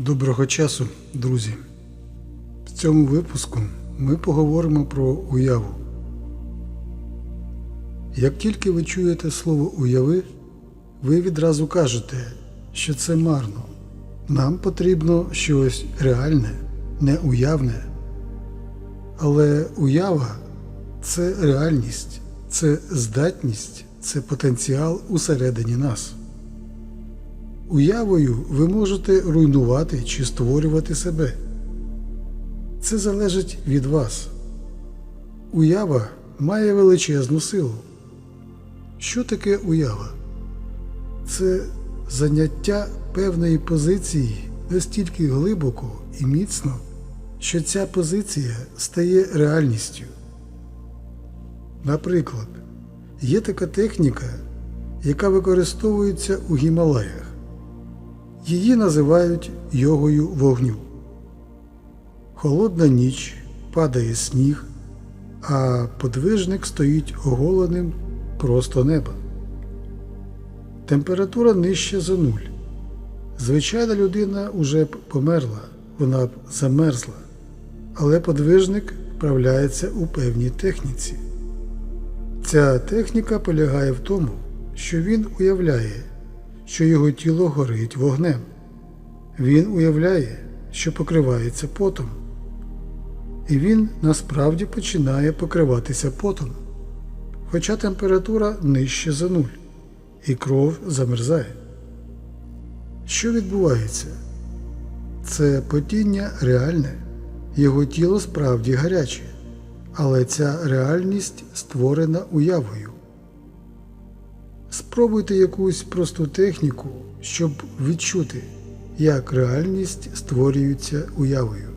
Доброго часу, друзі. В цьому випуску ми поговоримо про уяву. Як тільки ви чуєте слово уяви, ви відразу кажете, що це марно. Нам потрібно щось реальне, неуявне. Але уява це реальність, це здатність, це потенціал усередині нас. Уявою ви можете руйнувати чи створювати себе. Це залежить від вас. Уява має величезну силу. Що таке уява? Це заняття певної позиції настільки глибоко і міцно, що ця позиція стає реальністю. Наприклад, є така техніка, яка використовується у Гімалаях. Її називають йогою вогню. Холодна ніч, падає сніг, а подвижник стоїть оголеним просто неба. Температура нижча за нуль. Звичайна людина уже б померла, вона б замерзла, але подвижник вправляється у певній техніці. Ця техніка полягає в тому, що він уявляє, що його тіло горить вогнем. Він уявляє, що покривається потом. І він насправді починає покриватися потом, хоча температура нижче за нуль, і кров замерзає. Що відбувається? Це потіння реальне, його тіло справді гаряче, але ця реальність створена уявою. Спробуйте якусь просту техніку, щоб відчути, як реальність створюється уявою.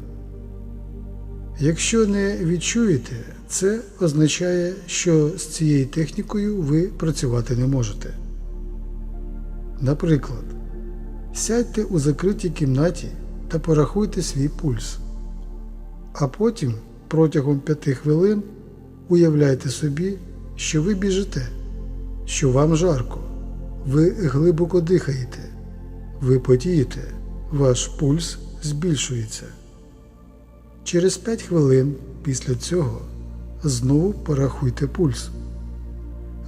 Якщо не відчуєте, це означає, що з цією технікою ви працювати не можете. Наприклад, сядьте у закритій кімнаті та порахуйте свій пульс, а потім протягом 5 хвилин уявляйте собі, що ви біжите що вам жарко, ви глибоко дихаєте, ви потієте, ваш пульс збільшується. Через 5 хвилин після цього знову порахуйте пульс.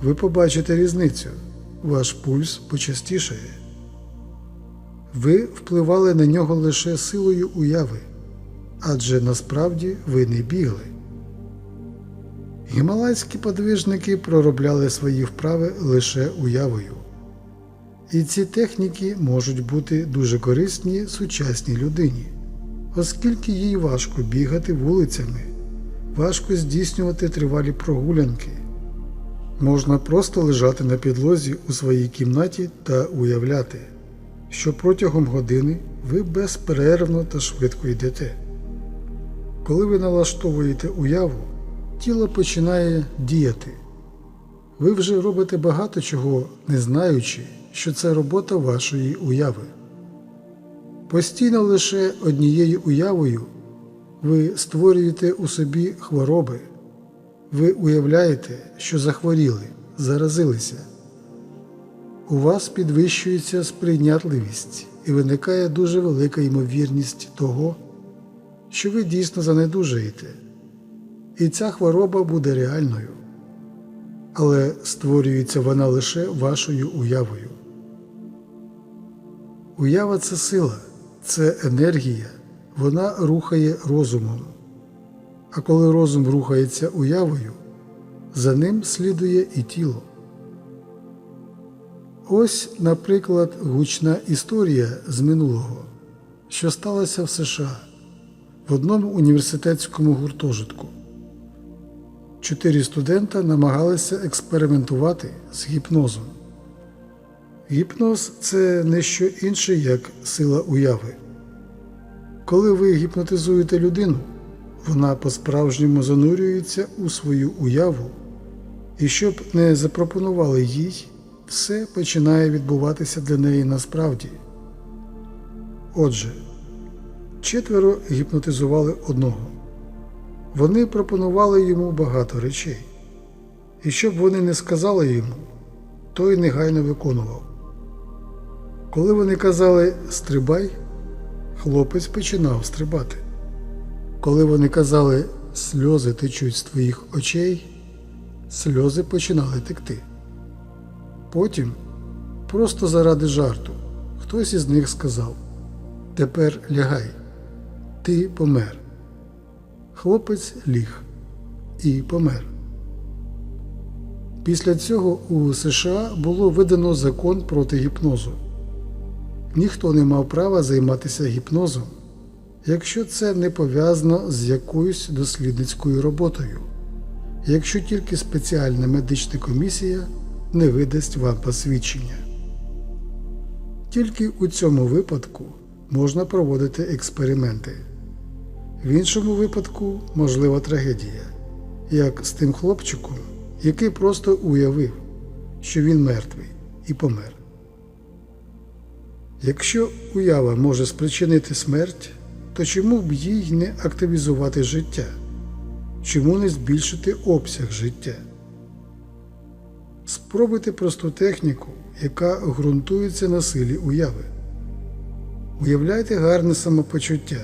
Ви побачите різницю, ваш пульс почастішає. Ви впливали на нього лише силою уяви, адже насправді ви не бігли. Гімалайські подвижники проробляли свої вправи лише уявою. І ці техніки можуть бути дуже корисні сучасній людині, оскільки їй важко бігати вулицями, важко здійснювати тривалі прогулянки. Можна просто лежати на підлозі у своїй кімнаті та уявляти, що протягом години ви безперервно та швидко йдете. Коли ви налаштовуєте уяву, тіло починає діяти. Ви вже робите багато чого, не знаючи, що це робота вашої уяви. Постійно лише однією уявою ви створюєте у собі хвороби, ви уявляєте, що захворіли, заразилися. У вас підвищується сприйнятливість і виникає дуже велика ймовірність того, що ви дійсно занедужаєте і ця хвороба буде реальною, але створюється вона лише вашою уявою. Уява це сила, це енергія, вона рухає розумом. А коли розум рухається уявою, за ним слідує і тіло. Ось, наприклад, гучна історія з минулого, що сталося в США в одному університетському гуртожитку. Чотири студента намагалися експериментувати з гіпнозом. Гіпноз це не що інше, як сила уяви. Коли ви гіпнотизуєте людину, вона по-справжньому занурюється у свою уяву, і щоб не запропонували їй, все починає відбуватися для неї насправді. Отже, четверо гіпнотизували одного. Вони пропонували йому багато речей, і щоб вони не сказали йому, той негайно виконував. Коли вони казали стрибай, хлопець починав стрибати. Коли вони казали сльози течуть з твоїх очей, сльози починали текти. Потім, просто заради жарту, хтось із них сказав Тепер лягай, ти помер. Хлопець ліг і помер. Після цього у США було видано закон проти гіпнозу. Ніхто не мав права займатися гіпнозом, якщо це не пов'язано з якоюсь дослідницькою роботою, якщо тільки спеціальна медична комісія не видасть вам посвідчення. Тільки у цьому випадку можна проводити експерименти. В іншому випадку можлива трагедія, як з тим хлопчиком, який просто уявив, що він мертвий і помер. Якщо уява може спричинити смерть, то чому б їй не активізувати життя? Чому не збільшити обсяг життя? Спробуйте просту техніку, яка ґрунтується на силі уяви. Уявляйте гарне самопочуття,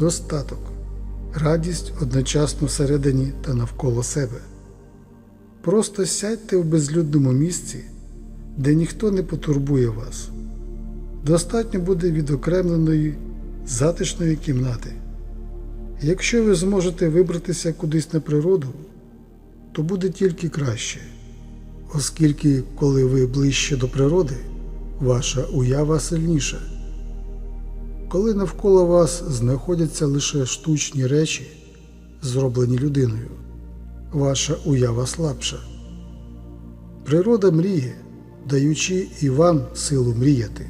достаток, радість одночасно всередині та навколо себе. Просто сядьте в безлюдному місці, де ніхто не потурбує вас. Достатньо буде відокремленої затишної кімнати. Якщо ви зможете вибратися кудись на природу, то буде тільки краще, оскільки, коли ви ближче до природи, ваша уява сильніша. Коли навколо вас знаходяться лише штучні речі, зроблені людиною, ваша уява слабша. Природа мріє, даючи і вам силу мріяти.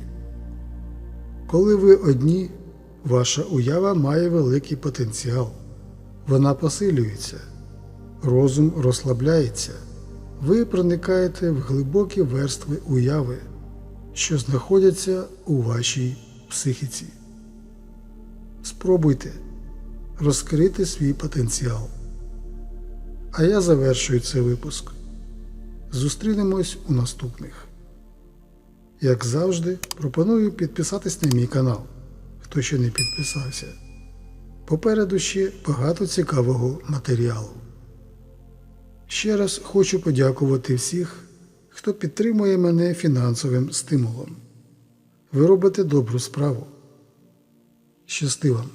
Коли ви одні, ваша уява має великий потенціал. Вона посилюється, розум розслабляється, ви проникаєте в глибокі верстви уяви, що знаходяться у вашій психіці. Спробуйте розкрити свій потенціал. А я завершую цей випуск. Зустрінемось у наступних. Як завжди, пропоную підписатись на мій канал, хто ще не підписався. Попереду ще багато цікавого матеріалу. Ще раз хочу подякувати всіх, хто підтримує мене фінансовим стимулом. Ви робите добру справу. Щасти вам!